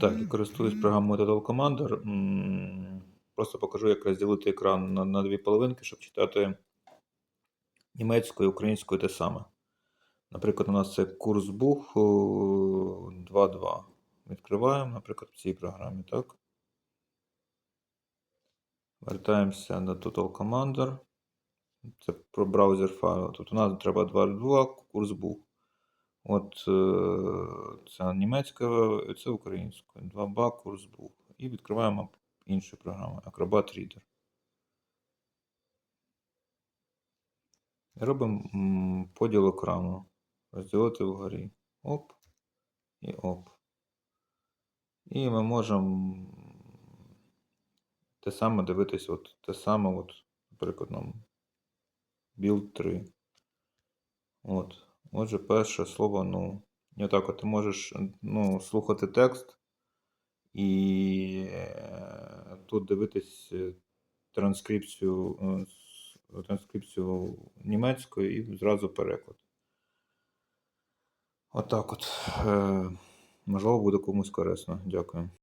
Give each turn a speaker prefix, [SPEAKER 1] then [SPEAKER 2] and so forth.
[SPEAKER 1] Так, я користуюсь програмою Total Commander. Просто покажу, як розділити екран на, на дві половинки, щоб читати німецькою і українською те саме. Наприклад, у нас це курс бух 2.2. Відкриваємо, наприклад, в цій програмі, так? Вертаємося до Total Commander. Це про браузер файлу. Тут у нас треба 2.2, курс бух. От е, це німецькою, це українською. 2 курс бух. І відкриваємо іншу програму Acrobat Reader. Робимо поділ екрану. Розділити вгорі. Оп. І оп. І ми можемо те саме дивитись, от те саме, от, наприклад, нам build 3. От. Отже, перше слово ну. Отак от ти можеш ну, слухати текст і е, тут дивитись е, транскрипцію, е, транскрипцію німецькою і зразу переклад. Отак от. Е, Можливо, буде комусь корисно. Дякую.